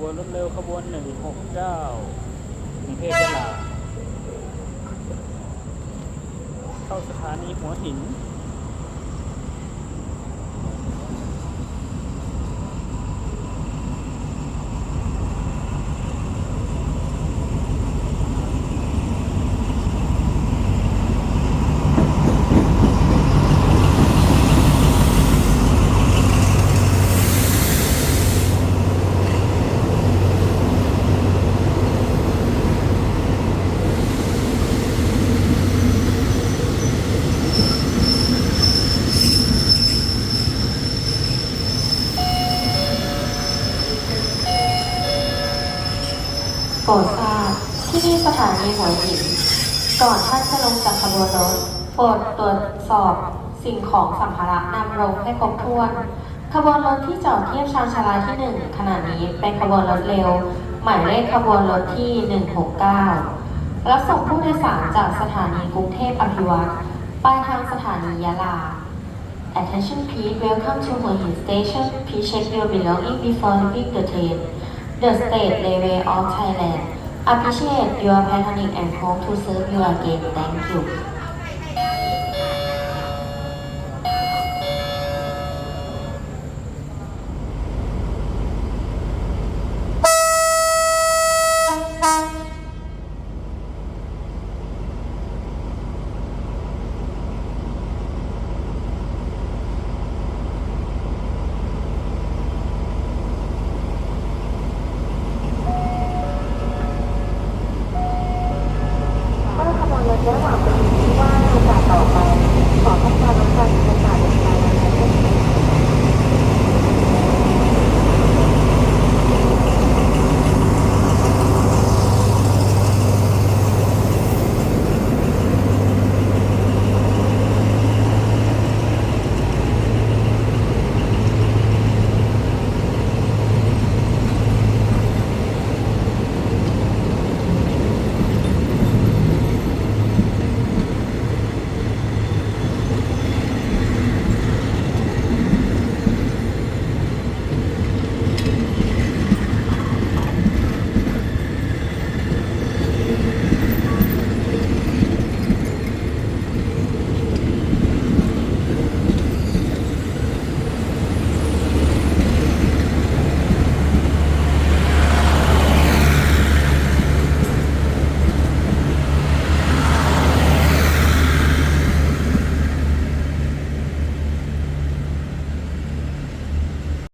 บวนรถเร็วขบวน 169กรุงเทพยะลาเข้าสถานีหัวหิน รดทราบที่นี่สถานีหัวหิน ก่อนท่านจะลงจากขบวนรถโปรดตรวจสอบสิ่งของสัมภาระนำลงให้ครบถ้วน ขบวนรถที่จอดเทียบชานชาลาที่หนึ่งขณะนี้เป็นขบวนรถเร็ว หมายเลขขบวนรถที่ 169 รับส่งผู้โดยสารจากสถานีกรุงเทพอภิวัตรไปทางสถานียะลา Attention please, welcome to Hua Hin Station. Please check your belongings before leaving the train. The State Railway of Thailand appreciate your patriotic and hope to serve you again. Thank you.